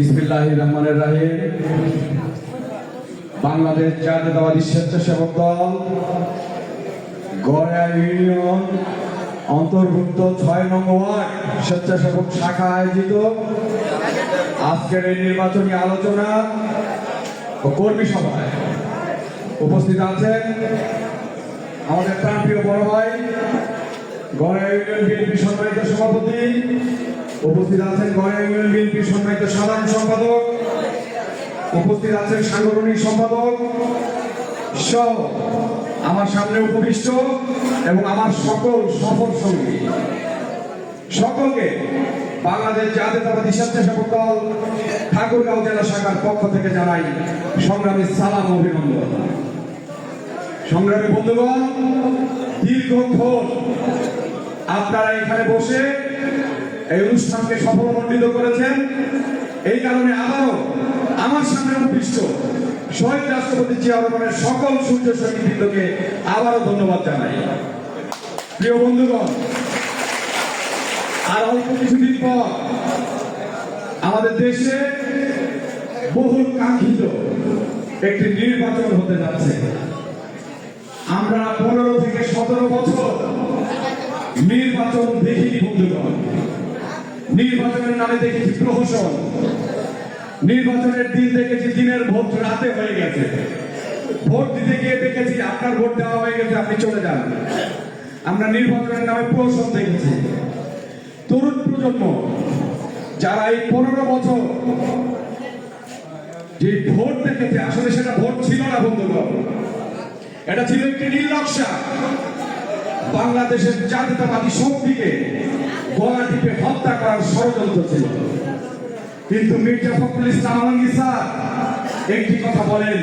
বিসমিল্লাহ রহমানের রাহিম। বাংলাদেশ জাতীয়তাবাদী স্বেচ্ছাসেবক দল গড়িয়া ইউনিয়ন অন্তর্ভুক্ত ছয় নং ওয়ার্ড স্বেচ্ছাসেবক শাখা আয়োজিত। আজকের এই নির্বাচনী আলোচনা ও কর্মী সভায় উপস্থিত আছেন আমাদের প্রাণপ্রিয় বড় ভাই গড়িয়া ইউনিয়ন বিএনপি সম্মানিত সভাপতি উপস্থিত আছেন গড়িয়া ইউনিয়ন বিএনপি সম্মানিত সাধারণ সম্পাদক। উপস্থিত আছেন সাংগঠনিক সম্পাদক সহ আমার সামনে উপবিষ্ট এবং আমার সকল সফর সঙ্গী। সকলকে বাংলাদেশ জাতীয়তাবাদী স্বেচ্ছাসেবক দল ঠাকুরগাঁও জেলা শাখার পক্ষ থেকে জানাই সংগ্রামী সালাম অভিনন্দন। সংগ্রামী বন্ধুগণ, দীর্ঘক্ষণ আপনারা এখানে বসে এই অনুষ্ঠানকে সফলমণ্ডিত করেছেন। এই কারণে আবারও আমার সামনে উপবিষ্ট শহীদ রাষ্ট্রপতি জিয়া রহমানের সকল সূর্য সৈনিকবৃন্দকে আবারও ধন্যবাদ জানাই। প্রিয় বন্ধুগণ, আর অল্প কিছুদিন পর আমাদের দেশে বহুল কাঙ্ক্ষিত একটি নির্বাচন হতে যাচ্ছে। আমরা পনেরো থেকে সতেরো বছর নির্বাচন দেখিনি বন্ধুগণ। নির্বাচনের নামে দেখেছি প্রহসন। নির্বাচনের দিন দেখেছি দিনের ভোট রাতে হয়ে গেছে। ভোট দিতে গিয়ে দেখেছি আপনার ভোট দেওয়া হয়ে গেছে, আপনি চলে যান। আমরা নির্বাচনের নামে প্রহসন দেখেছি। তরুণ প্রজন্ম, যারা এই পনেরো বছর যে ভোট দেখেছে, আসলে সেটা ভোট ছিল না, বন্ধুগণ। এটা ছিল একটি নীল নকশা। বাংলাদেশের জাতীয়তাবাদী শক্তিকে গলা হত্যা করার ষড়যন্ত্র ছিল। কিন্তু মির্জা ফখরুল ইসলাম আলমগীর স্যার একটি কথা বলেন,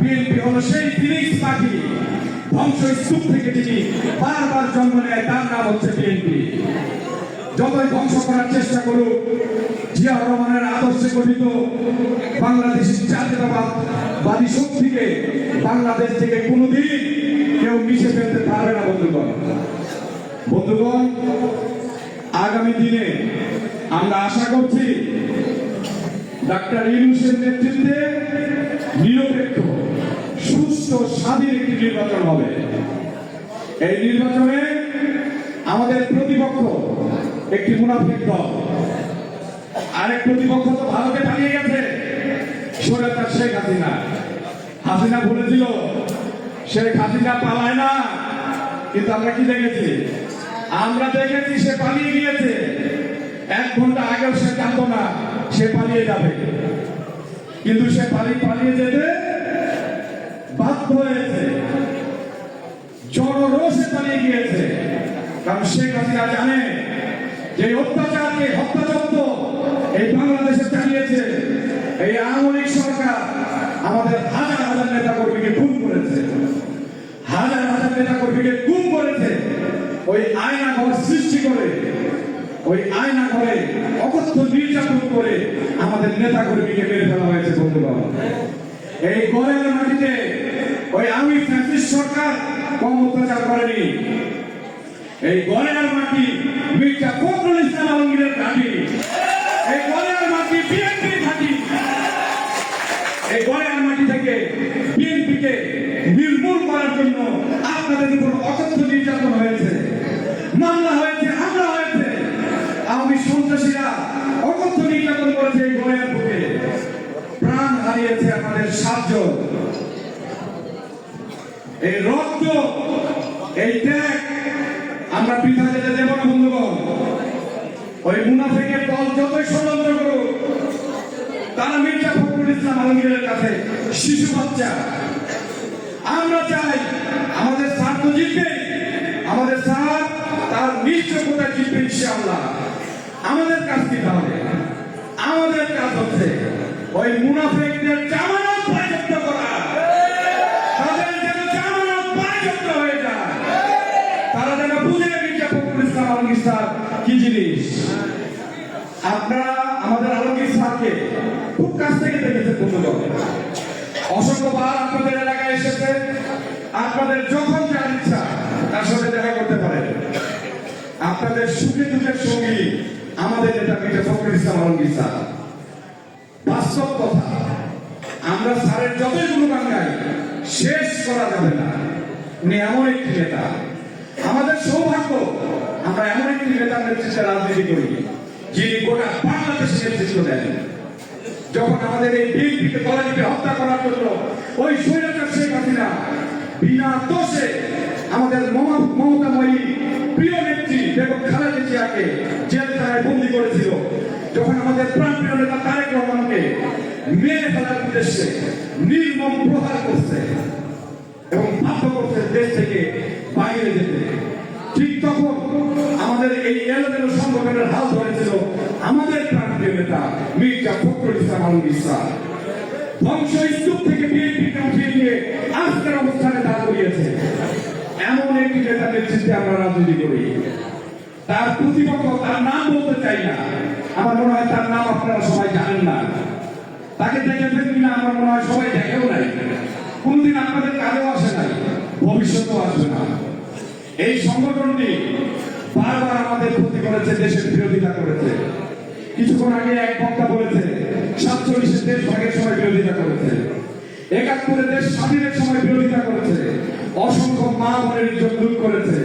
বিএনপি হলো সেই ফিনিক্স পাখি ধ্বংস স্তূপ থেকে যিনি বারবার জন্ম নেয় তার নাম হচ্ছে বিএনপি। যতই ধ্বংস করার চেষ্টা করুক, জিয়া রহমানের আদর্শে গঠিত বাংলাদেশের জাতীয়তাবাদী শক্তিকে বাংলাদেশ থেকে কোনোদিন বন্ধুগণ, আগামী দিনে আমরা আশা করছি ডাক্তার ইউনুসের নেতৃত্বে নিরপেক্ষ সুস্থ স্বাধীন একটি নির্বাচন হবে। এই নির্বাচনে আমাদের প্রতিপক্ষ একটি মুনাফিক দল। আরেক প্রতিপক্ষ তো ভারতে পালিয়ে গেছে সৈরাচার শেখ হাসিনা। হাসিনা বলেছিল, শেখ হাসিনা পালায় না। কিন্তু আমরা কি দেখেছি? আমরা দেখেছি সে পালিয়ে গিয়েছে। এক ঘণ্টা আগেও সে জানতো না সে পালিয়ে যাবে। কিন্তু সে পালিয়ে পালিয়ে যেতে বাধ্য হয়েছে। জনরোষে পালিয়ে গিয়েছে। কারণ শেখ হাসিনা জানে যে অত্যাচারকে হত্যাযজ্ঞ এই বাংলাদেশে চালিয়েছে। এই আওয়ামী সরকার আমাদের হাজার হাজার নেতা কর্মীকে খুন করেছে হাজার হাজার নেতা কর্মীকে গুম করেছে ওই আয়না ঘর সৃষ্টি করে, ওই আয়না ঘরে অকথ্য নির্যাতন করে আমাদের নেতা কর্মীকে মেরে ফেলা হয়েছে, বন্ধুগণ। এই গড়ের মাটিতে ওই আমি ফ্যাসিস্ট সরকার কম অত্যাচার করেনি। এই গড়ের মাটি মির্জা ফখরুল ইসলাম আলমগীরের ঘাঁটি এই গড়ের মাটি বিএনপির ঘাঁটি এই গড়ের মাটি থেকে বিএনপিকে নির্মূল করার জন্য আপনাদের উপর অকথ্য নির্যাতন হয়েছে মামলা হয়েছে হামলা হয়েছে আওয়ামী সন্ত্রাসীরা অকথ্য নির্যাতন করেছে গড়ের বুকে। প্রাণ হারিয়েছে আমাদের সাতজন। এই রক্ত, এই ত্যাগ আমরা যেতে দেব না, বন্ধুগণ। ওই দল যতই ষড়যন্ত্র করুক, তারা মির্জা ফখরুল ইসলাম আলমগীরের কাছে শিশু বাচ্চা। আমরা চাই আমাদের স্যার তো জিতবে, আমাদের স্যার তার নিশ্চয়তা জিতবে ইনশাআল্লাহ। আমাদের কাজ কি তাহলে? আমাদের কাজ হচ্ছে ওই মুনাফেকদের জামানত বাজেয়াপ্ত করা। তাদের যেন জামানত বাজেয়াপ্ত হয়ে যায়। তারা যেন বুঝে মির্জা ফখরুল ইসলাম আলমগীর কি জিনিস? আপনারা আমাদের আলমগীর স্যারকে খুব কাছ থেকে দেখেছেন, বন্ধুগণ। অসংখ্যবার আপনাদের এলাকায় এসেছে। আপনাদের যখন যার ইচ্ছা, তার সাথে দেখা করতে পারেন। আপনাদের সুখে দুঃখের সঙ্গী আমাদের নেতা মির্জা ফখরুল ইসলাম আলমগীর স্যার। বাস্তব কথা, আমরা স্যারের যতই গুণগান গাই শেষ করা যাবে না। উনি এমন একটি নেতা। আমাদের সৌভাগ্য, আমরা এমন একটি নেতার নেতৃত্বে রাজনীতি করি, যিনি গোটা বাংলাদেশের নেতৃত্ব দেন। যখন আমাদের এই বিএনপিকে তলানিকে হত্যা করার জন্য ওই স্বৈরাচার শেখ হাসিনা বিনা দোষে আমাদের মমা- মমতাময়ী প্রিয় নেত্রী বেগম খালেদা জিয়াকে যখন আমাদের প্রাণপ্রিয় নেতা তারেক রহমানকে মেরে ফেলার উদ্দেশ্যে নির্মম প্রহার করছে এবং বাধ্য করছে দেশ থেকে বাইরে যেতে, ঠিক তখন আমাদের এই এলোমেলো সংগঠনের হাল ধরেছিল আমাদের প্রান্তীয় নেতা মির্জা ফখরুল ইসলাম আলমগীর স্যার। ধ্বংস স্তূপ থেকে বিএনপিকে উঠিয়ে নিয়ে আজকের অবস্থানে দাঁড় করিয়েছে। এমন একটি নেতা নেতৃত্বে আমরা রাজনীতি করি। তার প্রতিপক্ষ তার নাম বলতে চাই না। আমার মনে হয় তার নাম আপনারা সবাই জানেন না। তাকে দেখেছেন কিনা আমার মনে হয় সবাই দেখেও নাই। কোনদিন আপনাদের কাজেও আসে নাই, ভবিষ্যতেও আসবে না। এই সংগঠনটি বারবার আমাদের ক্ষতি করেছে, দেশের বিরোধিতা করেছে। কিছুক্ষণ আগে এক বক্তা বলেছে সাতচল্লিশের দেশ ভাগের সময় বিরোধিতা করেছে। একাত্তরে দেশ স্বাধীনের সময় বিরোধিতা করেছে। অসংখ্য মা বোনের ইজ্জত লুট করেছে।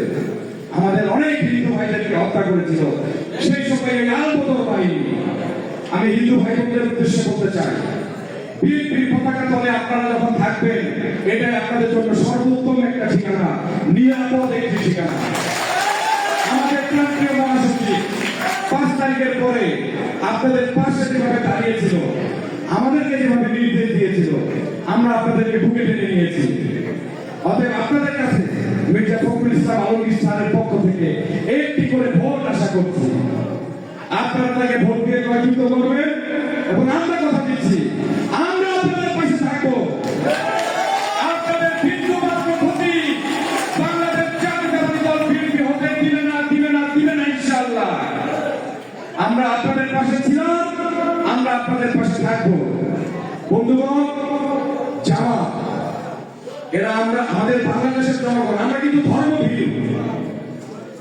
আমাদের অনেক হিন্দু ভাইদেরকে হত্যা করেছিল। সেই সময় এই আলবদর বাহিনী আমি হিন্দু ভাই উদ্দেশ্যে বলতে চাই, বিএনপির পতাকা তলে আপনারা যখন থাকবেন, এটাই আপনাদের জন্য সর্বোত্তম একটা ঠিকানা, নিরাপদ একটি ঠিকানা। আমাদের প্রান্তীয় মহাসচিব পাঁচ তারিখের পরে আপনাদের পাশে যেভাবে দাঁড়িয়েছিল, আমাদেরকে যেভাবে নির্দেশ দিয়েছিল, আমরা আপনাদেরকে বুকে টেনে নিয়েছি। অতএব আপনাদের কাছে মির্জা ফখরুল ইসলাম আলমগীর স্যারের পক্ষ থেকে একটি করে ভোট আশা করছি। আপনারা তাকে ভোট দিয়ে জয়যুক্ত করবেন এবং আমরা কথা দিচ্ছি। আমরা আপনাদের পাশে দিবে না দিবে না দিবে না ইনশাআল্লাহ। আমরা আপনাদের পাশে ছিলাম, আমরা আপনাদের পাশে থাকব। বন্ধুগণ, জামাত এরা আমরা, আমাদের বাংলাদেশের জনগণ, আমরা কিন্তু ধর্মভীরু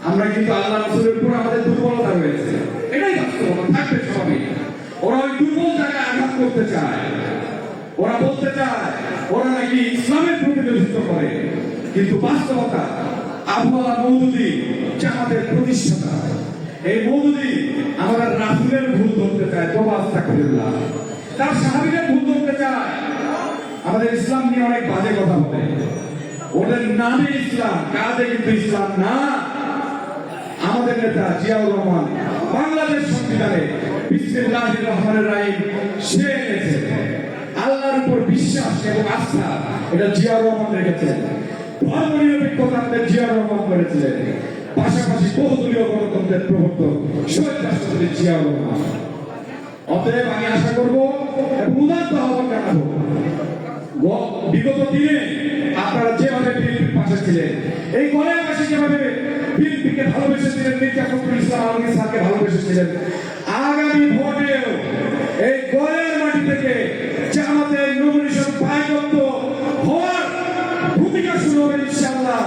আমরা কিন্তু আল্লাহ রসুলের উপর আমাদের দুর্বলতা রয়েছে। এটাই বাস্তবতা থাকবে সবই। ওরা ওই দুর্বল জায়গায় আঘাত করতে চায়। ওরা বলতে চায়, ওরা নাকি ইসলামের প্রতিনিধিত্ব করে। কিন্তু বাস্তবতা আবু মৌদুদি জামাতের প্রতিষ্ঠাতা। এই মৌদুদি আমাদের রাসুলের ভুল ধরতে চায় তো আস্তাগফিরুল্লাহ। তার সাহাবীদের ভুল ধরতে চায়। আমাদের ইসলাম নিয়ে অনেক বাজে কথা বলে। ওদের নামে ইসলাম, কাজে কিন্তু ইসলাম না। আমাদের নেতা জিয়াউর রহমান বাংলাদেশ সংবিধানে বিসমিল্লাহির রহমানির রহিম সে এনেছে। আল্লাহর উপর বিশ্বাস এবং আস্থা, এটা জিয়াউর রহমান রেখেছেন ধর্ম নিরপেক্ষতা আমাদের জিয়াউর রহমান করেছিলেন। পাশাপাশি বহুদলীয় গণতন্ত্রের প্রবর্তক শহীদ রাষ্ট্রপতি জিয়াউর রহমান। অতএব আমি আশা করব এবং উদাত্ত আহ্বান জানাব বিগত দিনে আপনারা যেভাবে বিএনপির পাশে ছিলেন, এই গলের পাশে যেভাবে বিএনপিকে ভালোবেসেছিলেন, মির্জা ফখরুল ইসলাম আলমগীর স্যারকে ভালোবেসেছিলেন? আগামী ভোটেও এই গলের মাটি থেকে জামাতের নমিনেশন পায়গত হওয়ার ভূমিকা শুরু হবে ইনশাআল্লাহ।